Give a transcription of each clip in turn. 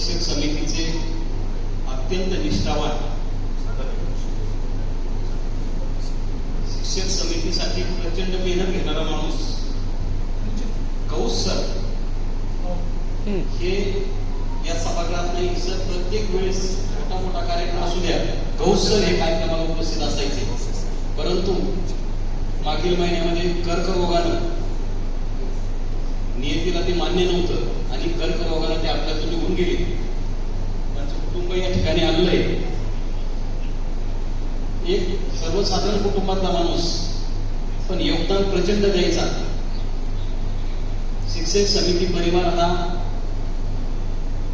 शिक्षक समितीचे अत्यंत निष्ठावान शिक्षक समितीसाठी प्रचंड मेहनत घेणारा माणूस कौस सर. हे या सभागृहात नाही सर प्रत्येक वेळेस मोठा मोठा कार्यक्रम असू द्या कौस सर हे कार्यक्रमाला उपस्थित असायचे. परंतु मागील महिन्यामध्ये कर्करोगानं नियतीला ते मान्य नव्हतं. आणि कर्करोगाने ते आपल्यातून निघून गेले. त्यांचं कुटुंब या ठिकाणी आलेलं आहे एक सर्वसाधारण कुटुंबातला माणूस पण योगदान प्रचंड द्यायचा. शिक्षक समिती परिवार आता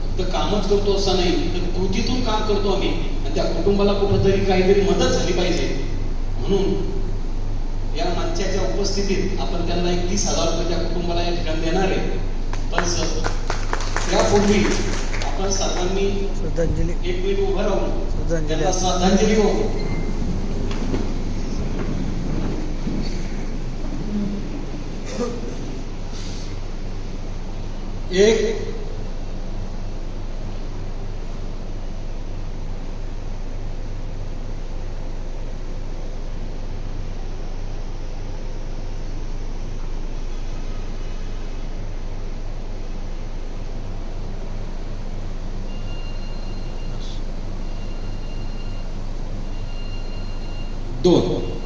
फक्त कामच करतो असं नाही तर कृतीतून काम करतो आम्ही. आणि त्या कुटुंबाला कुठंतरी काहीतरी मदत झाली पाहिजे. म्हणून या मंचाच्या उपस्थितीत आपण त्यांना एक तीस हजार रुपये त्या कुटुंबाला या ठिकाणी देणार आपण सर्वांनी श्रद्धांजली. एक मिनिट उभं राहून श्रद्धांजली श्रद्धांजली एक 2.